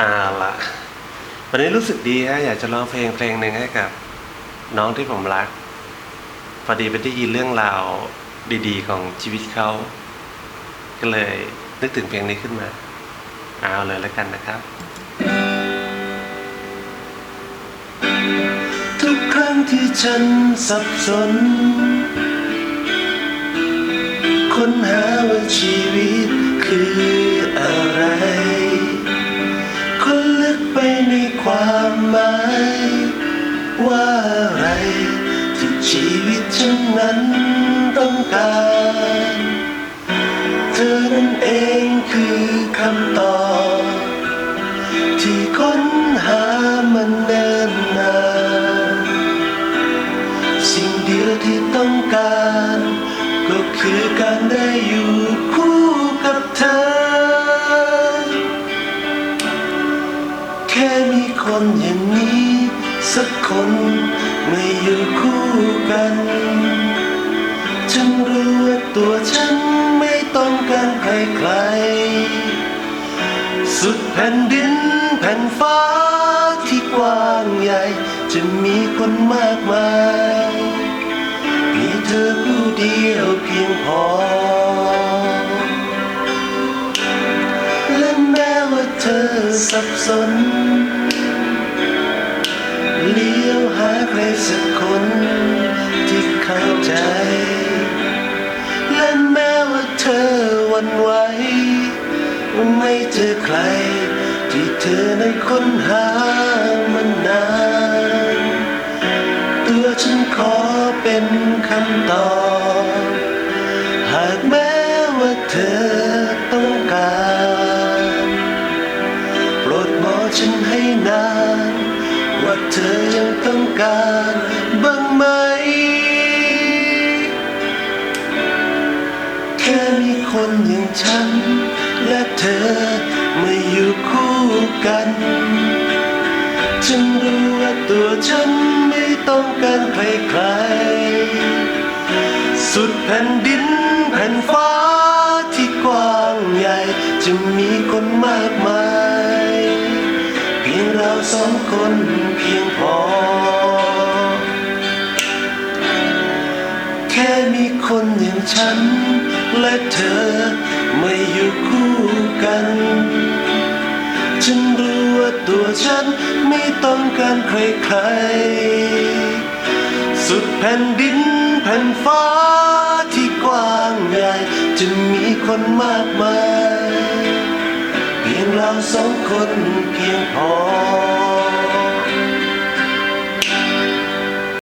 อาละวันนี้รู้สึกดีฮะอยากจะร้องเพลงเพลงหนึ่งให้กับ น้องที่ผมรักพอดีไปได้ยินเรื่องราวดี ๆ ของชีวิตเขา ก็เลยนึกถึงเพลงนี้ขึ้นมา เอาเลยแล้วกันนะครับ ทุกครั้งที่ฉันสับสนค้นหาว่าชีวิต ว่าอะไร ที่ชีวิตฉันนั้นต้องการ เธอนั้นเองคือคำตอบ ที่ค้นหามันเนินนานสิ่งเดียวที่ต้องการ ก็คือการได้อยู่คู่กับเธอ แค่มีคนอย่างนี้ สักคนไม่อยู่คู่กัน ฉันรู้ว่าตัวฉันไม่ต้องการใครๆสุดแผ่นดินแผ่นฟ้าที่กว้างใหญ่ จะมีคนมากมายมีเธอผู้เดียวเพียงพอ และแม้ว่าเธอสับสน ใครสักคนที่เข้าใจ และแม้ว่าเธอวันไหวไม่เจอใคร ที่เธอนั้นค้นหามานานตัวฉันขอเป็นคำตอบ หากแม้ว่าเธอต้องการ โปรดบอกฉันให้นาน ว่าเธอยังต้องการบ้างไหม แค่มีคนอย่างฉัน และเธอมาอยู่คู่กัน ฉันรู้ว่าตัวฉันไม่ต้องการใครๆ สุดแผ่นดินแผ่น สองคนเพียงพอ แค่มีคนอย่างฉัน และเธอไม่อยู่คู่กัน ฉันรู้ว่าตัวฉันไม่ต้องการใครๆ สุดแผ่นดินแผ่นฟ้าที่กว้างใหญ่ จะมีคนมากมาย เราสองคนเพียงพอ